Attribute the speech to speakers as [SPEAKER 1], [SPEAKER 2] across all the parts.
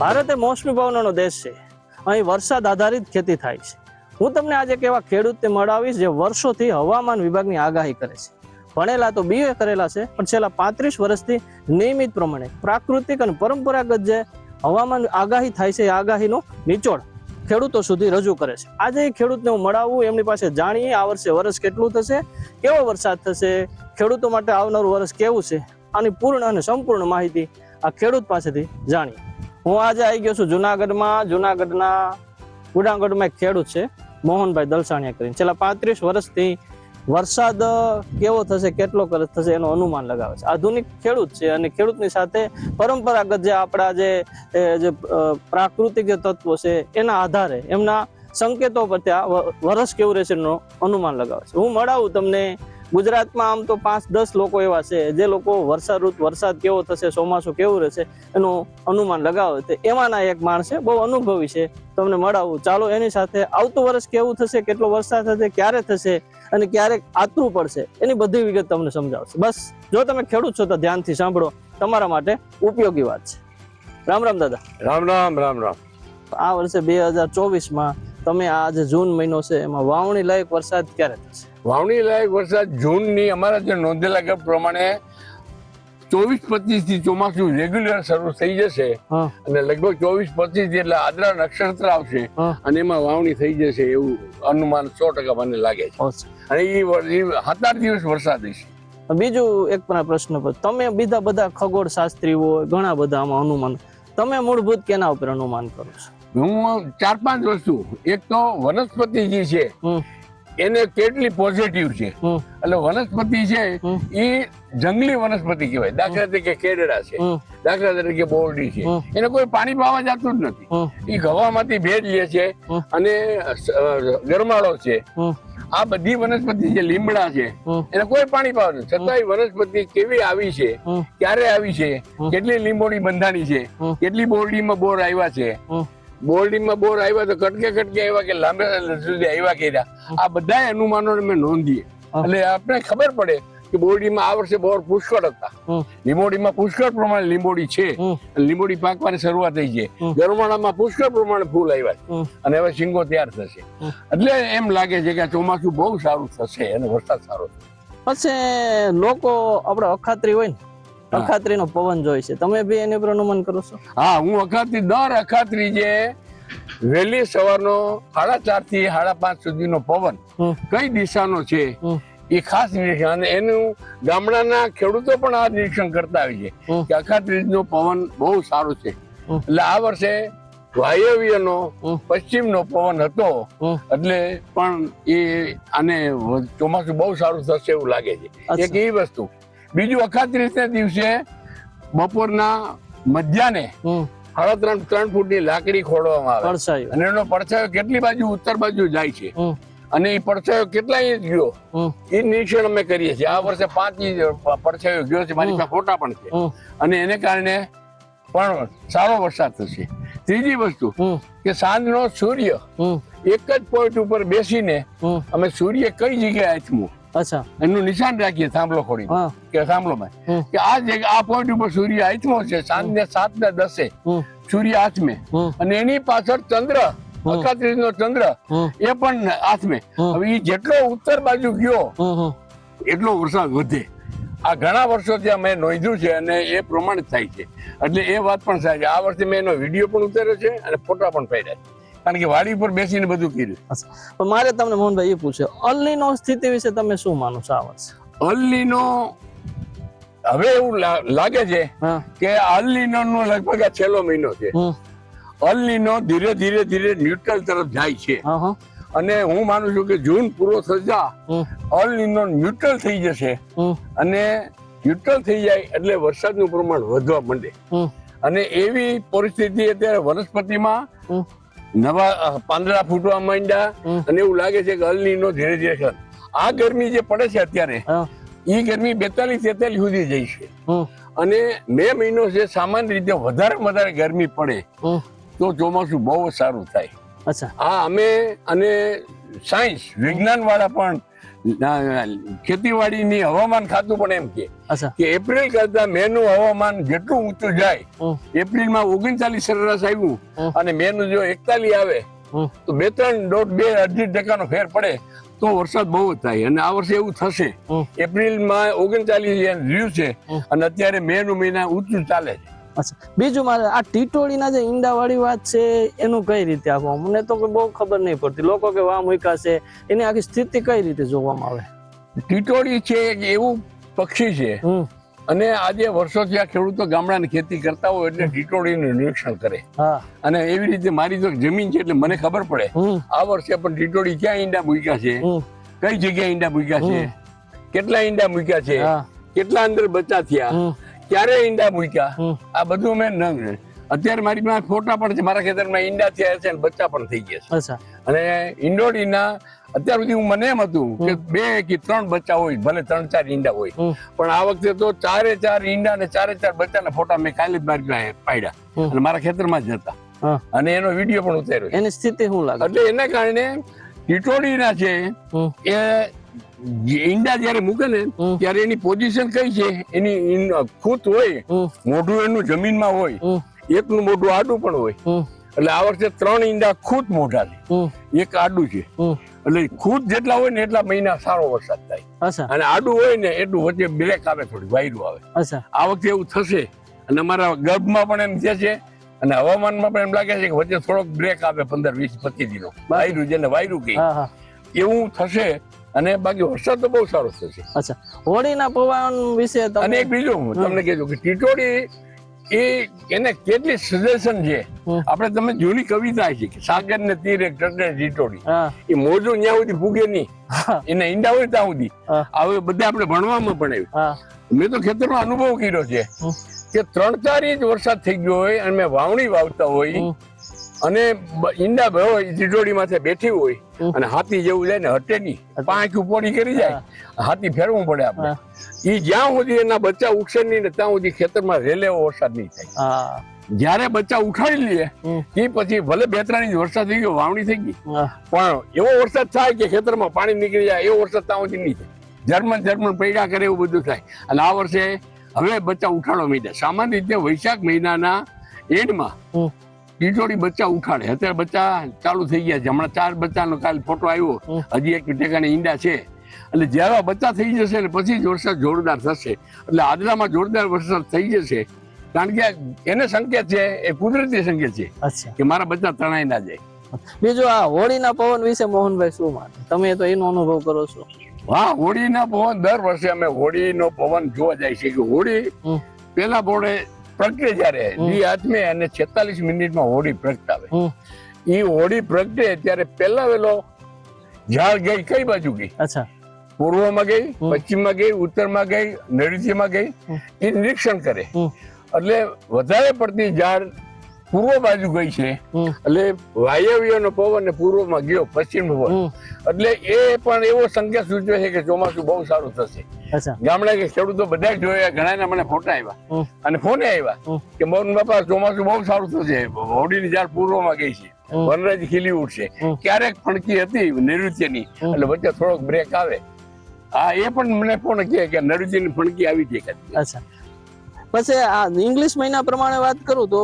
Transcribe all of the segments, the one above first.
[SPEAKER 1] ભારત એ મોસમી ભાવનાનો દેશ છે. અહીં વરસાદ આધારિત ખેતી થાય છે. હું તમને આજે એક એવા ખેડૂતને મળાવીશ જે વર્ષોથી હવામાન વિભાગની આગાહી કરે છે. ભણેલા તો બીએ કરેલા છે, પણ છેલ્લા પાંત્રીસ વર્ષથી નિયમિત પ્રમાણે પ્રાકૃતિક અને પરંપરાગત જે હવામાન આગાહી થાય છે એ આગાહીનો નિચોડ ખેડૂતો સુધી રજૂ કરે છે. આજે ખેડૂતને હું મળાવું, એમની પાસે જાણીએ આ વર્ષે વરસ કેટલું થશે, કેવો વરસાદ થશે, ખેડૂતો માટે આવનારું વરસ કેવું છે, આની પૂર્ણ અને સંપૂર્ણ માહિતી આ ખેડૂત પાસેથી જાણીએ. હું આજે આવી ગયો છું જુનાગઢમાં. જુનાગઢના ઉડાગઢમાં એક ખેડૂત છે, મોહનભાઈ દલસાણીયા કરીને. છેલ્લા પાંત્રીસ વર્ષથી વરસાદ કેવો થશે, કેટલો થશે એનું અનુમાન લગાવે છે. આધુનિક ખેડૂત છે અને ખેડૂતની સાથે પરંપરાગત જે આપણા જે પ્રાકૃતિક જે તત્વો છે એના આધારે એમના સંકેતો પર ત્યાં વરસ કેવું રહેશે એનું અનુમાન લગાવે છે. હું મળાવું તમને ગુજરાતમાં આમ તો પાંચ દસ લોકો એવા છે જે લોકો વરસાદ ઋતુ વરસાદ કેવો થશે ચોમાસું કેવું રહેશે એનું અનુમાન લગાવે છે. એમાંના એક માણસ છે બહુ અનુભવી છે. તમને મળાવું. ચાલો એની સાથે આવતું વર્ષ કેવું થશે કેટલો વરસાદ થશે ક્યારે થશે અને ક્યારેક આતરું પડશે એની બધી વિગત તમને સમજાવશે. બસ જો તમે ખેડૂત છો તો ધ્યાનથી સાંભળો. તમારા માટે ઉપયોગી વાત છે. રામ રામ દાદા.
[SPEAKER 2] રામ રામ રામ રામ.
[SPEAKER 1] આ વર્ષે બે હજાર ચોવીસમાં તમે આ જે જૂન મહિનો છે એમાં વાવણી લાયક વરસાદ ક્યારે થશે?
[SPEAKER 2] વાવણી લાયક વરસાદ જૂનની અમારા જે નોંધેલા ગપ પ્રમાણે ચોવીસ પચીસથી ચોમાસું રેગ્યુલર શરૂ થઈ જશે અને લગભગ ચોવીસ પચીસ એટલે આદરા નક્ષત્ર આવશે અને એમાં વાવણી થઈ જશે એવું અનુમાન સો ટકા મને લાગે છે. અને એ સાત આઠ દિવસ વરસાદ હશે.
[SPEAKER 1] બીજું એક પણ પ્રશ્ન પર તમે બીજા બધા ખગોળ શાસ્ત્રીઓ ઘણા બધા આમાં અનુમાન તમે મૂળભૂત કેના ઉપર અનુમાન કરો છો?
[SPEAKER 2] હું ચાર પાંચ વસ્તુ એક તો વનસ્પતિ જે છે એને કેટલી પોઝિટિવ છે. એટલે વનસ્પતિ છે. એ જંગલી વનસ્પતિ કહેવાય. દાખલા તરીકે કેડડા છે. દાખલા તરીકે બોરડી છે. એને કોઈ પાણી પાવા જતું જ નથી. એ ગવામાંથી ભેજ લે છે અને ગરમાળો છે. આ બધી વનસ્પતિ જે લીમડા છે. એને કોઈ પાણી પાવા નથી. છતાંય વનસ્પતિ કેવી આવી છે ક્યારે આવી છે કેટલી લીંબોડી બંધાણી છે. કેટલી બોરડીમાં બોર આવ્યા છે
[SPEAKER 1] હમ
[SPEAKER 2] બોરડીમાં બોર આવ્યા તો કટકે કટકે આવ્યા કે લાંબે સુધી આવ્યા કર્યા. આ બધા અનુમાનો મેં નોંધીએ. એટલે આપણે ખબર પડે કે બોરડીમાં આ વર્ષે બોર પુષ્કળ હતા. લીંબોડીમાં પુષ્કળ પ્રમાણે લીંબોડી છે. લીંબોડી પાકવાની શરૂઆત થઈ છે. ગરમાળામાં પુષ્કળ પ્રમાણે ફૂલ આવ્યા છે. અને હવે શીંગો તૈયાર થશે. એટલે એમ લાગે છે કે આ ચોમાસું બહુ સારું થશે અને વરસાદ સારો થશે.
[SPEAKER 1] પછી લોકો આપણે અખાત્રી હોય ને
[SPEAKER 2] હા.
[SPEAKER 1] અખાત્રીનો પવન જોઈ છે. તમે બી એને પર અનુમાન કરો છો?
[SPEAKER 2] હા હું અખાત્રી દર અખાત્રી જે વહેલી સવારનો સાડા ચારથી સાડા પાંચ સુધીનો પવન કઈ દિશાનો છે એ ખાસ નિરીક્ષણ. અને એનું ગામડાના ખેડૂતો પણ આ નિરીક્ષણ કરતા હોય છે
[SPEAKER 1] કે
[SPEAKER 2] કે અખાત્રીજનો પવન બહુ સારો છે. એટલે આ વર્ષે વાયવ્યનો
[SPEAKER 1] પશ્ચિમ
[SPEAKER 2] પશ્ચિમનો પવન હતો એટલે પણ એ આને ચોમાસું બહુ સારું થશે એવું લાગે છે. એક એ વસ્તુ. બીજું અખાત્રીજના દિવસે બપોરના મધ્યાને સાડા ત્રણ ત્રણ ફૂટની લાકડી ખોડવામાં આવે. અને એનો પડછાયો કેટલી બાજુ? ઉત્તર બાજુ જાય છે. અને એ પડછાયો કેટલા ઇંચ ગયો એ નિરીક્ષણ અમે કરીએ છીએ. આ વર્ષે પાંચ ઇંચ પડછાયો ગયો છે. મારી પાસે ફોટા પણ છે. અને એને કારણે પણ સારો વરસાદ થશે. ત્રીજી વસ્તુ કે સાંજનો સૂર્ય એક જ પોઈન્ટ ઉપર બેસીને અમે સૂર્ય કઈ જગ્યાએ આથમું?
[SPEAKER 1] અચ્છા.
[SPEAKER 2] એનું નિશાન રાખીએ થાંભલો ખોડી કે થાંભલોમાં કે આ જે આ પોઈન્ટ ઉપર સૂર્ય આઠમો છે સાંજને સાત ને દસે સૂર્ય
[SPEAKER 1] આઠમે
[SPEAKER 2] અને એની પાછળ ચંદ્ર અખાત્રીજ નો ચંદ્ર એ પણ
[SPEAKER 1] આઠમે.
[SPEAKER 2] હવે એ જેટલો ઉત્તર બાજુ ગયો એટલો વરસાદ વધે. આ ઘણા વર્ષો ત્યાં મેં નોંધ્યું છે અને એ પ્રમાણિત થાય છે. એટલે એ વાત પણ થાય છે. આ વર્ષે મેં એનો વીડિયો પણ ઉતાર્યો છે અને ફોટા પણ પાડ્યા છે. કારણ કે વાડી પર બેસીને બધું કર્યું.
[SPEAKER 1] પણ મારે તમને મોહનભાઈ એ પૂછે અલનીનો સ્થિતિ વિશે તમે શું માનો છો આ વર્ષે
[SPEAKER 2] અલ્લીનો હવે એવું લાગે છે કે અલ્લીનો નો લગભગ આ છેલ્લો મહિનો છે. અલ્લીનો ધીરે ધીરે ધીરે ન્યુટ્રલ તરફ જાય છે. અને હું માનું છું કે જૂન પૂરો થતા અલ્લીનો ન્યુટ્રલ થઈ જશે. અને ન્યુટ્રલ થઈ જાય એટલે વરસાદનું પ્રમાણ વધવા માંડે. અને એવી પરિસ્થિતિ અત્યારે વનસ્પતિમાં નવા પાંદડા ફૂટવા માંડ્યા અને એવું લાગે છે કે અલનીનો ધીરે ધીરે આ ગરમી જે પડે છે અત્યારે એ ગરમી બેતાલીસ તેતાલીસ સુધી જાય છે. અને મે મહિનો છે સામાન્ય રીતે વધારે વધારે ગરમી પડે તો ચોમાસું બહુ સારું થાય.
[SPEAKER 1] અચ્છા.
[SPEAKER 2] હા અમે અને સાયન્સ વિજ્ઞાન વાળા પણ ખેતીવાડીની હવામાન ખાતું પણ એમ કે કે એપ્રિલ કરતા મે નું હવામાન જેટલું ઊંચું જાય એપ્રિલમાં ઓગણચાલીસ સરેરાશ આવ્યું અને મે નું જો એકતાલીસ આવે તો બે ત્રણ દોઢ બે અઢી ટકાનો ફેર પડે તો વરસાદ બહુ જ થાય. અને આ વર્ષે એવું થશે.
[SPEAKER 1] હમ.
[SPEAKER 2] એપ્રિલમાં ઓગણચાલીસ રહ્યું છે અને અત્યારે મે નું મહિના ઊંચું ચાલે છે.
[SPEAKER 1] અચ્છા બીજું મારે આ ટીટોળીના જે ઈંડા વાળી વાત છે એનું કઈ રીતે આખું મને તો બહુ ખબર નહીં પડતી. લોકો કે વાહ મૂક્યા છે એની આખી સ્થિતિ કઈ રીતે જોવામાં આવે?
[SPEAKER 2] ટીટોળી છે એક એવું પક્ષી છે. અને આજે વર્ષોથી આ ખેડૂતો ગામડાની ખેતી કરતા હોય એટલે ટીટોળીનું નિરીક્ષણ કરે. અને એવી રીતે મારી તો જમીન છે એટલે મને ખબર પડે. આ વર્ષે પણ ટીટોડી ક્યાં ઈંડા મૂક્યા છે? કઈ જગ્યાએ ઈંડા મૂક્યા છે? કેટલા ઈંડા મૂક્યા છે? કેટલા અંદર બચ્ચા થયા? ક્યારે ઈંડા મૂક્યા આ બધું મેં ન અત્યારે મારી પાસે ફોટા પણ છે. મારા ખેતરમાં ઈંડા થયા છે અને બચ્ચા પણ થઈ ગયા છે. અને ઈંડોડીના અત્યાર સુધી હું મને એમ હતું કે બે કે ત્રણ બચ્ચા હોય ભલે ત્રણ ચાર ઈંડા હોય. પણ આ વખતે તો ચારે ચાર ઈંડા ને ચારે ચાર બચ્ચાના ફોટા મેં કાલે જ મારી પાડ્યા. અને મારા ખેતરમાં જ હતા અને એનો વીડિયો પણ ઉતાર્યો
[SPEAKER 1] એની સ્થિતિ શું લાગે?
[SPEAKER 2] એટલે એના કારણે ટીટોડીના છે એ ઈંડા જયારે મૂકે ને ત્યારે એની પોઝિશન કઈ છે? એની ખૂત હોય મોઢું એનું જમીનમાં હોય એકનું મોઢું આડું પણ હોય. એટલે આ વર્ષે ત્રણ ઈંડા ખૂત મોઢા છે એક આડું છે. એટલે ખૂત જેટલા હોય ને એટલા મહિના સારો વરસાદ થાય. અને આડું હોય ને એટલું વચ્ચે બ્રેક આવે થોડી વાયરું આવે. આ વખતે એવું થશે. અને અમારા ગર્ભમાં પણ એમ થશે અને હવામાનમાં પણ એમ લાગે છે કે વચ્ચે થોડોક બ્રેક આવે પંદર વીસ પચીસ દિનો. વાયરું જેને વાયરું કહે. એવું થશે અને બાકી વરસાદ તો બહુ સારો થશે
[SPEAKER 1] અચ્છા હોળીના પવન વિશે
[SPEAKER 2] અને એક બીજું તમને કહેજો કે ટીટોડી એ એને કેટલી સજેશન છે. આપણે તમે જૂની કવિતા છે કે સાગર ને તીર એક ટટે ટીટોડી એ મોજું ત્યાં સુધી ભૂગે નહીં. એને ઈંડા હોય ત્યાં સુધી. હવે બધા આપણે ભણવામાં પણ આવ્યું. મેં તો ખેતરનો અનુભવ કર્યો છે કે ત્રણ ચાર ઇંચ વરસાદ થઈ ગયો હોય અને મેં વાવણી વાવતા હોય. અને ઈંડા ભયો હોય તીટોડી માથે બેઠી હોય અને હાથી જેવું જાય ને હટે નહીં. પાંચ ઉપોડી કરી જાય. હાથી ફેરવું પડે આપણે. ઈ જ્યાં સુધી એના બચ્ચા ઉગશે નહીં ને ત્યાં સુધી ખેતરમાં રેલે વરસાદ નહીં થાય. જયારે બચ્ચા ઉઠાડી
[SPEAKER 1] લઈએ
[SPEAKER 2] એ પછી ભલે બે ત્રણ ઇંચ વરસાદ થઈ ગયો વાવણી થઈ ગઈ. પણ એવો વરસાદ થાય કે ખેતરમાં પાણી નીકળી જાય એવો વરસાદ ત્યાં સુધી નહીં થાય. જર્મન જર્મન પૈડા કરે એવું બધું થાય. અને આ વર્ષે હવે બચ્ચા ઉઠાડો માંડ્યા. સામાન્ય રીતે વૈશાખ મહિનાના એન્ડમાં
[SPEAKER 1] હમ.
[SPEAKER 2] બચ્ચા ઉખાડે. અત્યારે બચ્ચા ચાલુ થઈ ગયા છે. હમણાં ચાર બચ્ચાનો કાલ ફોટો આવ્યો. હજી એક ટેકાની ઈંડા છે. એટલે જ્યારે બચ્ચા થઈ જશે ને પછી જ વરસાદ જોરદાર થશે. એટલે આદરામાં જોરદાર વરસાદ થઈ જશે. કારણ કે એને સંકેત છે એ કુદરતી સંકેત છે કે મારા બચ્ચા તણાઈ ના જાય.
[SPEAKER 1] બીજું આ હોળીના પવન વિશે મોહનભાઈ શું માને? તમે તો એનો અનુભવ કરો છો.
[SPEAKER 2] હા હોળીના પવન દર વર્ષે અમે હોળીનો પવન જોવા જાય છે કે હોળી. પેલા પોળે પ્રગટે જ્યારે
[SPEAKER 1] હમ.
[SPEAKER 2] આત્મે અને છેતાલીસ મિનિટમાં હોળી પ્રગટાવે. એ હોળી પ્રગટે ત્યારે પહેલા વેલો ઝાડ ગઈ કઈ બાજુ ગઈ?
[SPEAKER 1] અચ્છા.
[SPEAKER 2] પૂર્વમાં ગઈ. પશ્ચિમમાં ગઈ ઉત્તરમાં ગઈ નૈઋત્યમાં ગઈ. એ નિરીક્ષણ કરે. એટલે વધારે પડતી ઝાડ પૂર્વ બાજુ ગઈ છે. એટલે વાયવ્યનો પવન પૂર્વમાં ગયો પશ્ચિમ પવન. એટલે એ પણ એવો સંકેત સૂચવે છે કે ચોમાસું બહુ સારું થશે. ગામડા કે ખેડૂતો બધા જોયા ઘણા મને ફોટા આવ્યા અને ફોને આવ્યા કે મોહન બાપા ચોમાસું બહુ સારું થશે. હોડીની ઝાડ પૂર્વમાં ગઈ છે. વનરાજ ખીલી ઉઠશે ક્યારેક ફણકી હતી નૈઋત્યની એટલે વચ્ચે થોડોક બ્રેક આવે. હા એ પણ મને ફોન કહે કે નૈઋત્યની ફણકી આવી છે.
[SPEAKER 1] અચ્છા. પછી આ ઇંગ્લિશ મહિના પ્રમાણે વાત કરું તો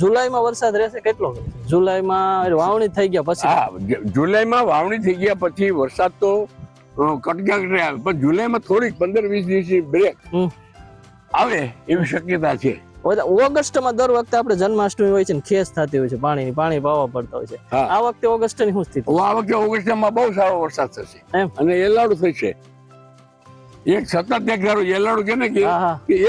[SPEAKER 1] જુલાઈમાં વરસાદ રહેશે કેટલો? જુલાઈમાં વાવણી થઈ ગયા પછી?
[SPEAKER 2] જુલાઈમાં વાવણી થઈ ગયા પછી વરસાદ તો અ, કટકા આવે. પણ જુલાઈમાં થોડીક પંદર વીસ દિવસની બ્રેક. આવે એવી શક્યતા છે.
[SPEAKER 1] ઓગસ્ટમાં દર વખતે આપણે જન્માષ્ટમી હોય છે ને ખેસ થતી હોય છે પાણીની પાણી પાવા પડતા હોય છે. આ વખતે ઓગસ્ટની શું સ્થિતિ?
[SPEAKER 2] આ વખતે ઓગસ્ટમાં બહુ સારો વરસાદ થશે.
[SPEAKER 1] એમ?
[SPEAKER 2] અને એલાડું થશે. એક સતત એક ધારો એલાડું કે ને કે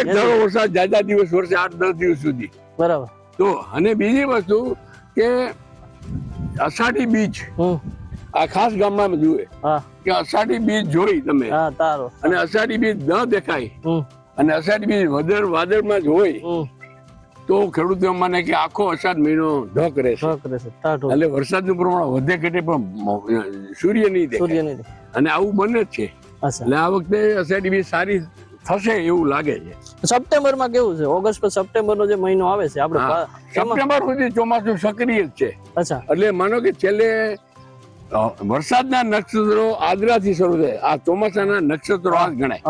[SPEAKER 2] એક ધારો વરસાદ જાજા દિવસ વરસે આઠ દસ દિવસ સુધી.
[SPEAKER 1] બરાબર.
[SPEAKER 2] તો અને બીજી વસ્તુ કે અષાઢી બીજ આ ખાસ ગામમાં જુએ. કે અષાઢી બીજ જોઈ તમે. અને અષાઢી બીજ ન દેખાય. અને અષાઢી બીજ વધર વાદળમાં જ હોય. તો ખેડૂતો માને કે આખો અષાઢ મહિનો ઢોક રહેશે. એટલે વરસાદનું પ્રમાણ વધે ઘટે પણ સૂર્ય નહીં દેખાય. અને આવું બને જ છે. એટલે આ વખતે અષાઢી બીજ સારી થશે એવું લાગે છે.
[SPEAKER 1] સપ્ટેમ્બરમાં કેવું છે? ઓગસ્ટ પર સપ્ટેમ્બર નો જે મહિનો આવે છે આપણે
[SPEAKER 2] સપ્ટેમ્બર સુધી ચોમાસું સક્રિય જ છે.
[SPEAKER 1] અચ્છા.
[SPEAKER 2] એટલે માનો કે છેલ્લે વરસાદના નક્ષત્રો આદરાથી શરૂ થાય. આ ચોમાસાના નક્ષત્રો આ ગણાય.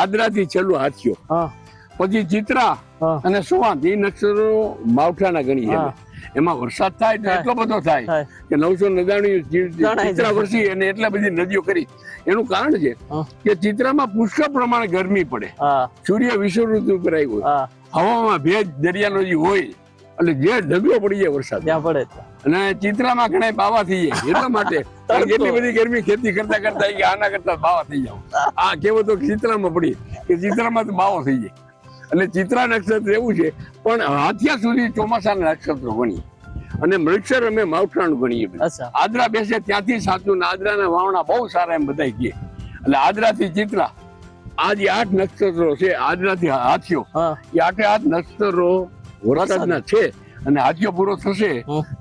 [SPEAKER 2] આદરાથી છેલ્લું હાથીઓ પછી ચિત્રા અને સુવાંત એ નક્ષત્રો માવઠાના ગણીએ. એમાં વરસાદ થાય તો એટલો બધો થાય કે નવસો
[SPEAKER 1] નદાણું
[SPEAKER 2] વરસી અને એટલા બધી નદીઓ કરી. એનું કારણ છે કે ચિત્રામાં પુષ્કળ પ્રમાણે ગરમી પડે.
[SPEAKER 1] સૂર્ય
[SPEAKER 2] સૂર્ય ઋતુ ઉપર આવ્યો હવામાં ભેજ દરિયાનો જે હોય એટલે જે ઢગલો પડી જાય વરસાદ
[SPEAKER 1] ત્યાં પડે
[SPEAKER 2] અને ચિત્રામાં ઘણા બાવા થઈ જાય એટલા માટે એટલી બધી ગરમી ખેતી કરતા કરતા આના કરતા બાવા થઈ જાવ. આ કેવો તો ચિત્રામાં પડી. કે ચિત્રામાં તો બાવો થઈ જાય. એટલે ચિત્રા નક્ષત્ર એવું છે પણ હાથિયા સુધી ચોમાસાના નક્ષત્રો ગણીએ. અને મૃક્ષર અમે માવઠાણ ગણીએ. આદરા બેસે ત્યાંથી સાચું ને આદરાના વાવણા બહુ સારા એમ બધા કહે. એટલે આદરાથી ચિત્રા આ જે આઠ નક્ષત્રો છે આદરાથી હાથીઓ એ આઠે આઠ નક્ષત્રો વરસાદના છે. અને હાથીઓ પૂરો થશે.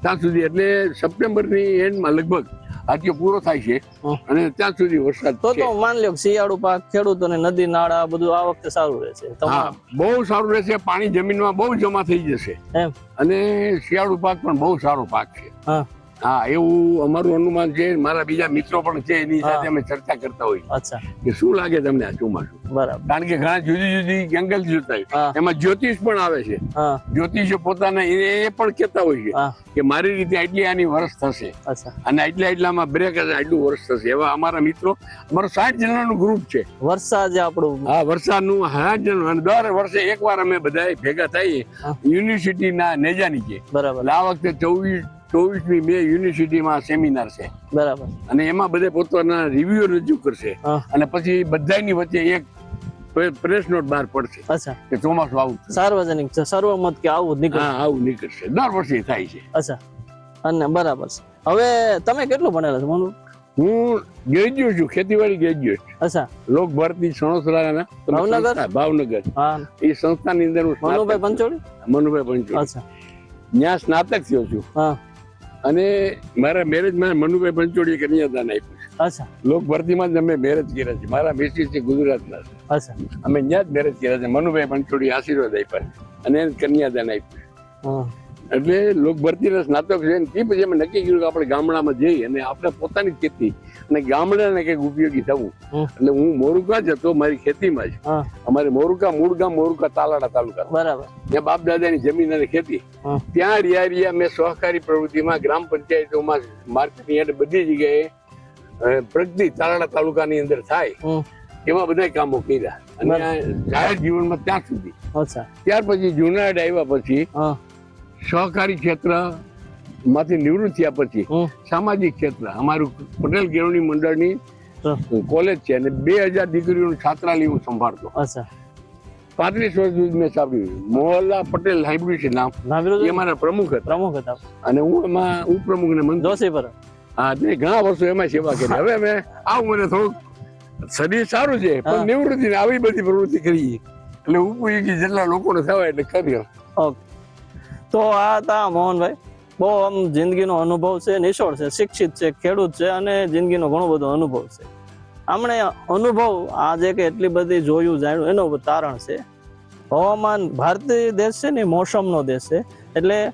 [SPEAKER 2] ત્યાં સુધી એટલે સપ્ટેમ્બરની એન્ડમાં લગભગ હાથીઓ પૂરો થાય છે. અને ત્યાં સુધી વરસાદ
[SPEAKER 1] તો તો માન લ્યો શિયાળુ પાક ખેડૂતોને નદી નાળા બધું આ વખતે સારું રહેશે.
[SPEAKER 2] બહુ સારું રહેશે પાણી જમીનમાં બહુ જમા થઈ જશે.
[SPEAKER 1] એમ.
[SPEAKER 2] અને શિયાળુ પાક પણ બહુ સારો પાક છે.
[SPEAKER 1] હા.
[SPEAKER 2] હા એવું અમારું અનુમાન છે મારા બીજા મિત્રો પણ છે એની સાથે અમે ચર્ચા કરતા હોઈએ. કે શું લાગે તમને આ ચોમાસું?
[SPEAKER 1] બરાબર.
[SPEAKER 2] કારણ કે ઘણા જુદી જુદી એંગલ જોતા હોય. એમાં જ્યોતિષ પણ આવે છે. જ્યોતિષો પોતાના એ પણ કહેતા હોય છે કે મારી રીતે આટલી આની વર્ષ થશે. અને આટલા આટલામાં બ્રેક હશે આટલું વર્ષ થશે. એવા અમારા મિત્રો અમારો સાઠ જણાનું ગ્રુપ છે.
[SPEAKER 1] વરસાદ જે આપણું.
[SPEAKER 2] હા વરસાદનું સાઠ જણ અને દર વર્ષે એકવાર અમે બધા ભેગા થઈએ. યુનિવર્સિટીના નેજા નીચે
[SPEAKER 1] બરાબર.
[SPEAKER 2] આ વખતે ચોવીસ ચોવીસમી મે યુનિવર્સિટીમાં સેમિનાર છે.
[SPEAKER 1] બરાબર.
[SPEAKER 2] અને એમાં બધે પોતાના રિવ્યુ રજૂ કરશે. અને પછી બધાની વચ્ચે એક પ્રેસ નોટ બહાર પડશે
[SPEAKER 1] અચ્છા.
[SPEAKER 2] કે ચોમાસું આવું
[SPEAKER 1] સાર્વજનિક છે સર્વમત કે આવું જ નીકળે
[SPEAKER 2] હા આવું નીકળશે. દર વર્ષે થાય છે.
[SPEAKER 1] અચ્છા. અને બરાબર છે. હવે તમે કેટલું ભણેલા છો મનુ?
[SPEAKER 2] હું ગ્રેજ્યુએટ છું ખેતીવાડી ગ્રેજ્યુએટ
[SPEAKER 1] અચ્છા.
[SPEAKER 2] લોક ભારતી સણોસરાના
[SPEAKER 1] ભાવનગર?
[SPEAKER 2] ભાવનગર.
[SPEAKER 1] હા.
[SPEAKER 2] એ સંસ્થાની અંદર હું
[SPEAKER 1] મનુભાઈ પંચોળી?
[SPEAKER 2] મનુભાઈ પંચોળી.
[SPEAKER 1] અચ્છા.
[SPEAKER 2] ત્યાં સ્નાતક થયો છું.
[SPEAKER 1] હા.
[SPEAKER 2] અને મારા મેરેજમાં મનુભાઈ પંચોડીએ કન્યાદાન આપ્યું
[SPEAKER 1] અચ્છા.
[SPEAKER 2] લોક ભરતીમાં જ અમે મેરેજ કર્યા છે. મારા મિસિસ છે ગુજરાતના.
[SPEAKER 1] અચ્છા.
[SPEAKER 2] અમે ત્યાં જ મેરેજ કર્યા છે. મનુભાઈ પંચોડી આશીર્વાદ આપ્યા અને એને કન્યાદાન આપ્યું એટલે લોક ભરતીના સ્નાતક છે. તે પછી અમે નક્કી કર્યું કે આપણે ગામડામાં જઈ અને આપણે પોતાની ખેતી અને ગામડાને કંઈક ઉપયોગી થવું. એટલે હું મોરુકા જ હતો મારી ખેતીમાં જ. અમારે મોરુકા મૂળ ગામ મોરુકા તાલાડા તાલુકા
[SPEAKER 1] બરાબર.
[SPEAKER 2] ત્યાં બાપ દાદાની જમીન અને ખેતી. ત્યાં રિયા રિયા મેં સહકારી પ્રવૃત્તિમાં ગ્રામ પંચાયતોમાં માર્કેટની હેઠળ બધી જગ્યાએ પ્રગતિ તાલાડા તાલુકાની અંદર થાય. એવા બધા કામો કર્યા. અને જાહેર જીવનમાં ત્યાં સુધી. ત્યાર પછી જુનાગઢ આવ્યા પછી સહકારી ક્ષેત્ર માંથી નિવૃત્ત થયા પછી સામાજિક ક્ષેત્ર અમારું પટેલ કેળવણી મંડળની કોલેજ છે અને બે હજાર દીકરીઓનું છાત્રાલય હું સંભાળતો. પાંત્રીસ વર્ષ સુધી મેં સાંભળ્યું મોહલ્લા પટેલ લાઇબ્રેરી છે નામ. એ મારા પ્રમુખ હતા.
[SPEAKER 1] પ્રમુખ હતા.
[SPEAKER 2] અને હું એમાં ઉપપ્રમુખ ને મંત્રી.
[SPEAKER 1] જોશી પર.
[SPEAKER 2] હા ઘણા વર્ષો એમાં સેવા કરી. હવે મેં આવું મને થોડુંક શરીર સારું છે પણ નિવૃત્તિ ને આવી બધી પ્રવૃત્તિ કરી. એટલે ઉપયોગી જેટલા લોકોને થવાય એટલે કર્યો
[SPEAKER 1] ઓકે. તો આ હતા મોહનભાઈ. બહુ આમ જિંદગીનો અનુભવ છે નિશોળ છે, શિક્ષિત છે, ખેડૂત છે અને જિંદગીનો ઘણો બધો અનુભવ છે. આમણે અનુભવ આજે કે એટલી બધી જોયું, જાણ્યું, એનું તારણ છે. હવામાન ભારતીય દેશ છે ને મોસમનો દેશ છે. એટલે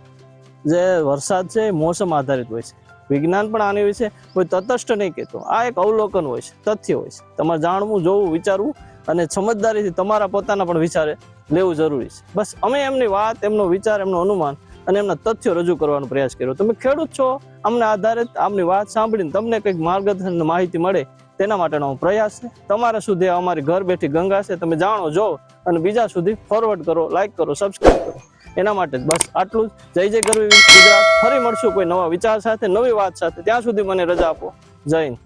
[SPEAKER 1] જે વરસાદ છે એ મોસમ આધારિત હોય છે. વિજ્ઞાન પણ આની વિશે કોઈ તટસ્થ નહીં કહેતો. આ એક અવલોકન હોય છે, તથ્ય હોય છે. તમારે જાણવું, જોવું, વિચારવું અને સમજદારીથી તમારા પોતાના પણ વિચારે લેવું જરૂરી છે. બસ અમે એમની વાત, એમનો વિચાર, એમનું અનુમાન અને એમના તથ્યો રજૂ કરવાનો પ્રયાસ કર્યો. તમે ખેડૂત છો, અમને આધારિત આમની વાત સાંભળીને તમને કંઈક માર્ગદર્શન માહિતી મળે, તેના માટેનો પ્રયાસ છે. તમારા સુધી અમારી ઘર બેઠી ગંગા છે. તમે જાણો, જો, અને બીજા સુધી ફોરવર્ડ કરો લાઈક કરો સબસ્ક્રાઈબ કરો. એના માટે બસ આટલું જ. જય જય ગરવી ગુજરાત. ફરી મળશું કોઈ નવા વિચાર સાથે, નવી વાત સાથે. ત્યાં સુધી મને રજા આપો. જય હિન્દ.